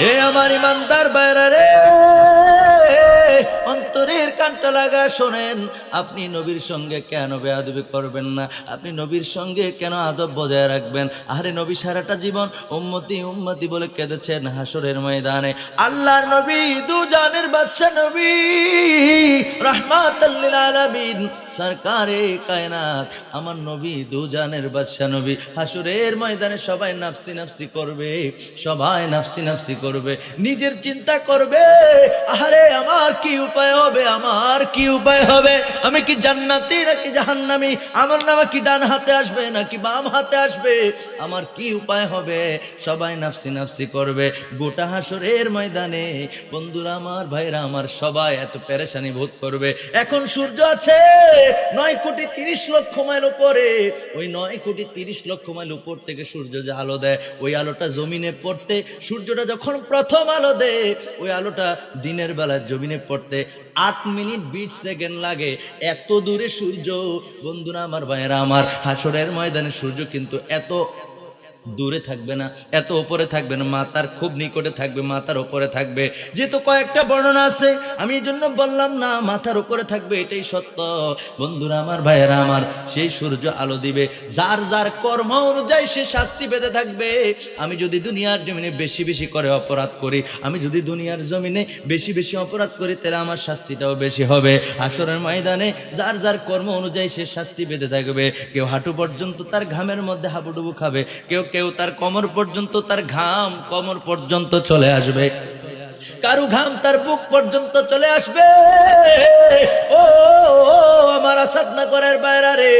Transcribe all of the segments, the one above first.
এ আমার ইমানদার বাইরা রে অন্তরের কানটা লাগা, শোনেন, আপনি নবীর সঙ্গে কেন বেয়াদবি করবেন না? আপনি নবীর সঙ্গে কেন আদব বজায় রাখবেন? আরে নবী, সারাটা জীবন উম্মতি উম্মতি বলে কেঁদেছেন হাসরের ময়দানে। আল্লাহর নবী দু জানের বাচ্চা নবী। রহমাতাল্লিল আলামিন, সরকারে কায়নাত, আমার নবী দু জানের বাদশা নবী। হাসুরের ময়দানে সবাই নাফসি নাফসি করবে, সবাই নাফসি নাফসি করবে, নিজের চিন্তা করবে। আরে আমার কি উপায় হবে? আমার কি উপায় হবে? আমি কি জান্নাতি নাকি জাহান্নামি? আমার নামা কি ডান হাতে আসবে নাকি বাম হাতে আসবে? আমার কি উপায় হবে? সবাই নাফসি নাফসি করবে। গোটা হাসরের ময়দানে বন্ধুরা আমার, ভাইরা আমার, সবাই এত পেরেশানি বোধ করবে। এখন সূর্য আছে, নয় কোটি তিরিশ লক্ষ মাইল উপরে। ওই নয় কোটি তিরিশ লক্ষ মাইল উপর থেকে সূর্য যে আলো দেয়, ওই আলোটা জমিনে পড়তে, সূর্যটা যখন প্রথম আলো দেয়, ওই আলোটা দিনের বেলা জমিনে পড়তে। আট মিনিট বিশ সেকেন্ড লাগে। এত দূরে সূর্য। বন্ধুরা, আমার ভাইয়েরা, আমার হাসরের ময়দানে সূর্য কিন্তু এত দূরে থাকবে না, এত উপরে থাকবে না মাতার খুব নিকটে থাকবে মাথার উপরে থাকবে। যেহেতু কয়েকটা বর্ণনা আছে, আমি এই জন্য বললাম না মাথার উপরে থাকবে, এটাই সত্য। বন্ধুরা আমার, ভাইয়েরা আমার, সেই সূর্য আলো দিবে, যার যার কর্ম অনুযায়ী সে শাস্তি পেতে থাকবে। আমি যদি দুনিয়ার জমিনে বেশি বেশি করে অপরাধ করি, আমি যদি দুনিয়ার জমিনে বেশি বেশি অপরাধ করি, তাহলে আমার শাস্তিটাও বেশি হবে। আসরের ময়দানে যার যার কর্ম অনুযায়ী সে শাস্তি পেতে থাকবে। কেউ হাঁটু পর্যন্ত তার ঘামের মধ্যে হাবুডুবু খাবে, কেউ কেউ তার কোমর পর্যন্ত, তার ঘাম কোমর পর্যন্ত চলে আসবে। কারু ঘাম তার বুক পর্যন্ত চলে আসবে। ও আমার আসাদ নগরের বাইরা রে,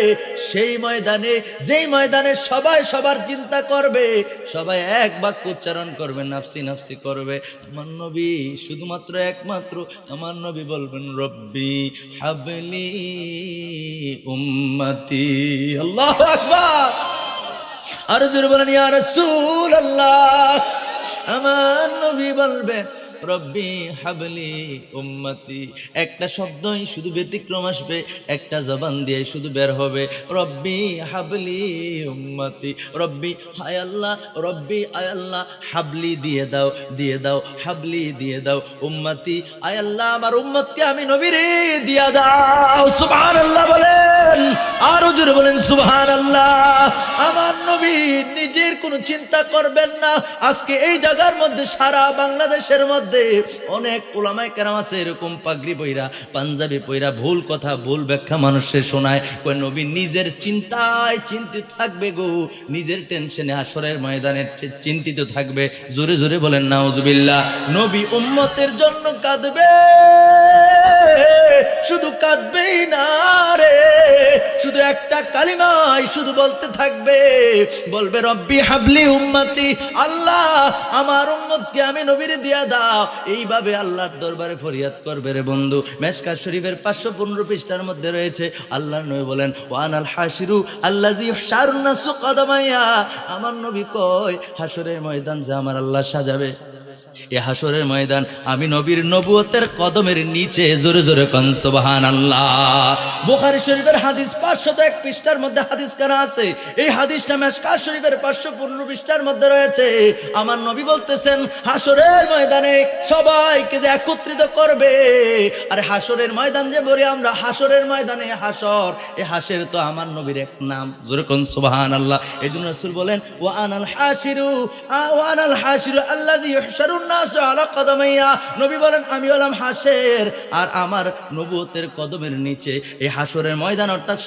সেই ময়দানে, যেই ময়দানে সবাই সবার চিন্তা করবে, সবাই এক বাক্য উচ্চারণ করবে, নাফসি নাফসি করবে। আমার নবী শুধুমাত্র একমাত্র, আমার নবী বলবেন, রব্বি হাবলি উম্মতি। আল্লাহ আকবার। আরও দুর্বল আমার নবী বলবেন রব্বি হাবলি উম্মতি। একটা শব্দই শুধু ব্যতিক্রম আসবে, একটা জবান দিয়ে শুধু বের হবে। রব্বি হাবলি উম্মতি। রব্বি, হায় আল্লাহ, রব্বি, আয় আল্লাহ, হাবলি দিয়ে দাও দিয়ে দাও, হাবলি দিয়ে দাও, উম্মতি। আয় আল্লাহ, আমার উম্মতকে আমি নবীরে দিয়া দাও। সুবহানাল্লাহ বলেন, আরও জোরে বলেন, সুবহানাল্লাহ। আমার নবী নিজের কোনো চিন্তা করবেন না। আজকে এই জায়গার মধ্যে সারা বাংলাদেশের মধ্যে অনেক ওলামায় কেরাম আছে, এরকম পাগড়ি পইরা, পাঞ্জাবি পইরা, ভুল কথা, ভুল ব্যাখ্যা মানুষের শোনায়। কয়, নবী নিজের চিন্তায় চিন্তিত থাকবে গো, নিজের টেনশনে আসরের ময়দানে চিন্তিত থাকবে। জোরে জোরে বলেন, নাউজুবিল্লাহ। নবী উম্মতের জন্য কাঁদবে, শুধু কাঁদবেই না একটা কালিমাই শুধু বলতে থাকবে। বলবে, রব্বি হাবলি উম্মতি, আল্লাহ আমার উম্মতকে আমি নবীরে দিয়া দাও। এইভাবে আল্লাহর দরবারে ফরিয়াদ করবে রে বন্ধু। মেশকার শরীফের পাঁচশো পনেরো পৃষ্ঠার মধ্যে রয়েছে আল্লাহ নবী বলেন ওয়ান আল হাসিরু আল্লাজি শারুনাসু কদমাইয়া আমার নবী কয় হাসরের ময়দান যে আমার আল্লাহ সাজাবে। এ হাসরের ময়দান আমি নবীর নবুয়তের কদমের নিচে জোরে জোরে কন সুবহান আল্লাহ বুখারী শরীফের হাদিস পাঁচশত এক পৃষ্ঠার মধ্যে হাদিস করা আছে? এই হাদিসটা মেশকার শরীফের পাঁচশো পনেরো পৃষ্ঠার মধ্যে রয়েছে। আমার নবী বলতেছেন হাসরের ময়দানে সবাইকে যে একত্রিত করবে, আর হাসরের ময়দান যে বলি আমরা হাসরের ময়দানে হাসর এ হাসের তো আমার নবীর এক নাম, জোরে কন সুবহান আল্লাহ এই জন্য রসুল বলেন ও আনাল হাসিরু ও আনাল হাসিরু আল্লাযী ইহশারুন নবী বলেন, আমি হলাম হাসের। আর আমার কদমের নিচে এই হাসরের ময়দান অর্থাৎ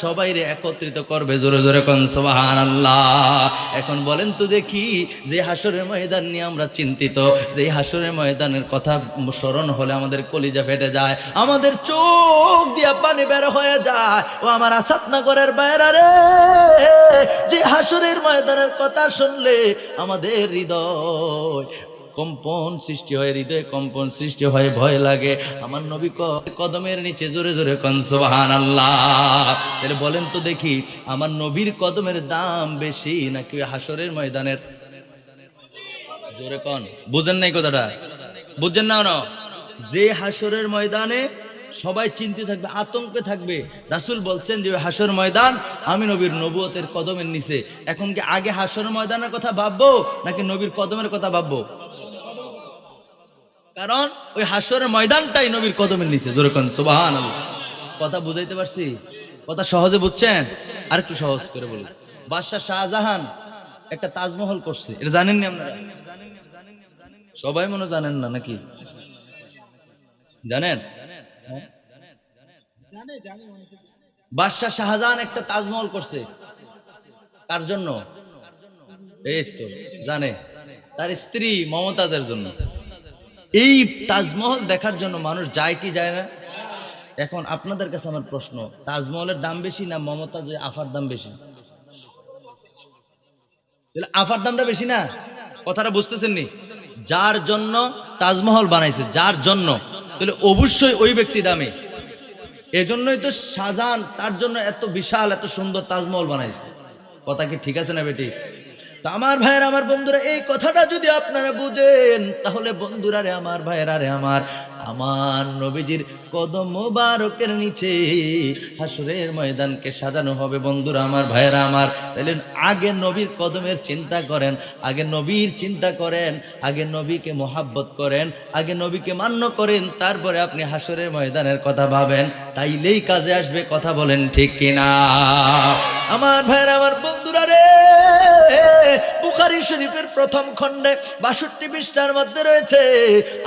একত্রিত করবে জোরে জোরে এখন বলেন তো দেখি, যে হাসরের ময়দান নিয়ে আমরা চিন্তিত, যে হাসরের ময়দানের কথা স্মরণ হলে আমাদের কলিজা ফেটে যায়, আমাদের চোখ দিয়ে পানি বের হয়ে যায়। ও আমার আসাদ নগরের বাইরা যে হাসরের ময়দানের কথা শুনলে আমাদের হৃদয় কম্পন সৃষ্টি হয়, হৃদয়ে কম্পন সৃষ্টি হয়, ভয় লাগে। আমার নবী কদমের নিচে জোরে জোরে কনসবাহান আল্লাহ তাহলে বলেন তো দেখি, আমার নবীর কদমের দাম বেশি নাকি হাসরের ময়দানের? জোরে কন। বুঝেন নাই কথাটা? বুঝছেন না না যে হাসরের ময়দানে সবাই চিন্তিত থাকবে, আতঙ্কে থাকবে, রাসূল বলছেন যে হাসর ময়দান আমি নবীর নবুয়তের কদমের নিচে। এখন কি আগে হাসর ময়দানের কথা ভাববো নাকি নবীর কদমের কথা ভাববো? কারণ ওই হাসরের ময়দানটাই নবীর কদমের নিচে, জোরে কোন সুবাহান কথা বুঝাইতে পারছি? কথা সহজে বুঝছেন? আর একটু সহজ করে বলি। বাদশাহ শাহজাহান একটা তাজমহল করছে। এটা জানেননি আপনারা? সবাই মনে জানেন না নাকি? জানেন? হ্যাঁ? বাদশাহ শাহজাহান একটা তাজমহল করছে। কার জন্য? এই তো, জানে। তার স্ত্রী মমতাজের জন্য। এই তাজমহল দেখার জন্য মানুষ যায় কি যায় না? এখন আপনাদের কাছে আমার প্রশ্ন, তাজমহলের দাম বেশি না মমতাজ আফার দাম বেশি? আফার দামটা বেশি না? কথাটা বুঝতেছেন নি যার জন্য তাজমহল বানাইছে, যার জন্য। তাহলে অবশ্যই ওই ব্যক্তি দামে। এজন্যই তো শাহজাহান তার জন্য এত বিশাল, এত সুন্দর তাজমহল বানাইছে। কথা কি ঠিক আছে না বেটি? আমার ভাইয়ের, আমার বন্ধুরা, এই কথাটা যদি আপনারা বুঝেন, তাহলে বন্ধুরা রে আমার ভাইয়েরা রে আমার আমার নবীজির কদম মোবারকের নিচে হাসরের ময়দানকে সাজানো হবে বন্ধুরা আমার ভাইয়েরা আমার। তাহলে আগে নবীর কদমের চিন্তা করেন, আগে নবীর চিন্তা করেন, আগে নবীকে মোহাব্বত করেন, আগে নবীকে মান্য করেন, তারপরে আপনি হাসরের ময়দানের কথা ভাবেন, তাইলেই কাজে আসবে, কথা বলেন ঠিক কিনা? আমার ভাইয়েরা শরীফের প্রথম খণ্ডে বাষট্টি পৃষ্ঠার মধ্যে রয়েছে,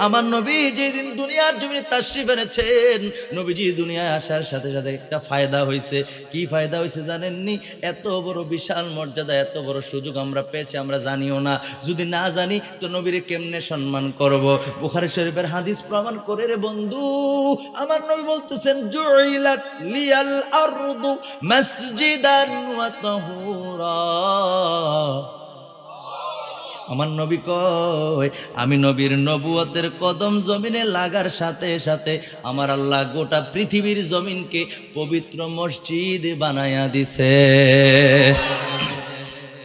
আমার নবী যেদিন দুনিয়ার জমিনে তাশরিফ এনেছেন, নবীজি দুনিয়ায় আসার সাথে সাথে একটা ফায়দা হয়েছে। কি ফায়দা হয়েছে জানেননি? এত বড় বিশাল মর্যাদা, এত বড় সুযোগ আমরা পেয়েছি, আমরা জানিও না। যদি না জানি, তো নবীরে কেমনে সম্মান করব? বুখারি শরীফের হাদিস প্রমাণ করে রে বন্ধু, আমার নবী বলতেছেন লিয়াল আরদু মাসজিদান ওয়া তাহুরা। আমার নবী কয়, আমি নবীর নবুয়তের কদম জমিনে লাগার সাথে সাথে আমার আল্লাহ গোটা পৃথিবীর জমিনকে পবিত্র মসজিদ বানায়া দিছে।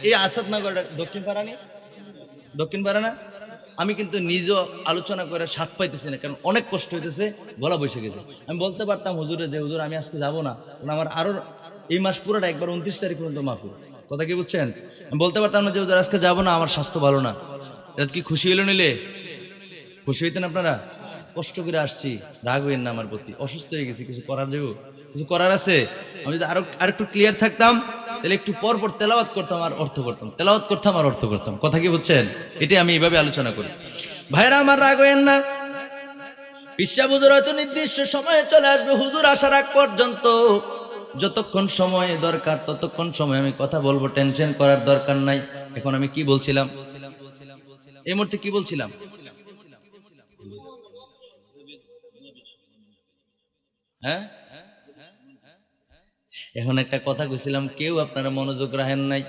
এই আসাদনগর দক্ষিণ পাড়া নি দক্ষিণ পাড়া না আমি কিন্তু নিজেও আলোচনা করে স্বাদ পাইতেছি না, কারণ অনেক কষ্ট হইতেছে, গলা বসে গেছে। আমি বলতে পারতাম, হুজুরে যে, হুজুর, আমি আজকে যাব না। আমার আরও এই মাস পুরোটা একবার উনত্রিশ তারিখ পর্যন্ত মাফু কথা কি বুঝছেন? বলতে পারতাম না যে হুজুর আজকে যাব না, আমার স্বাস্থ্য ভালো না। এটা কি খুশি হইল নিলে? খুশি হইতেন আপনারা? কষ্ট করে আসছি, রাগ হইেন না আমার প্রতি। অসুস্থ হয়ে গেছি, কিছু করার যাব কিছু করার আছে? আমি যদি আরও আর একটু ক্লিয়ার থাকতাম, তাহলে একটু পর পর তেলাওয়াত করতাম আর অর্থ করতাম। তেলাওয়াত করতাম আর অর্থ করতাম। কথা কি বুঝছেন? এটাই আমি এইভাবে আলোচনা করি। ভাইরা, আমার রাগ হইেন না। বিশ্বা হুজুর হয়তো নির্দিষ্ট সময়ে চলে আসবে। হুজুর আসার আগ পর্যন্ত যতক্ষণ সময় দরকার, ততক্ষণ সময় আমি কথা বলব টেনশন করার দরকার নাই। এখন আমি কি বলছিলাম? এই মুহূর্তে কি বলছিলাম? হ্যাঁ? এখন একটা কথা কইছিলাম, কেউ আপনারা মনোযোগ রাখেন নাই।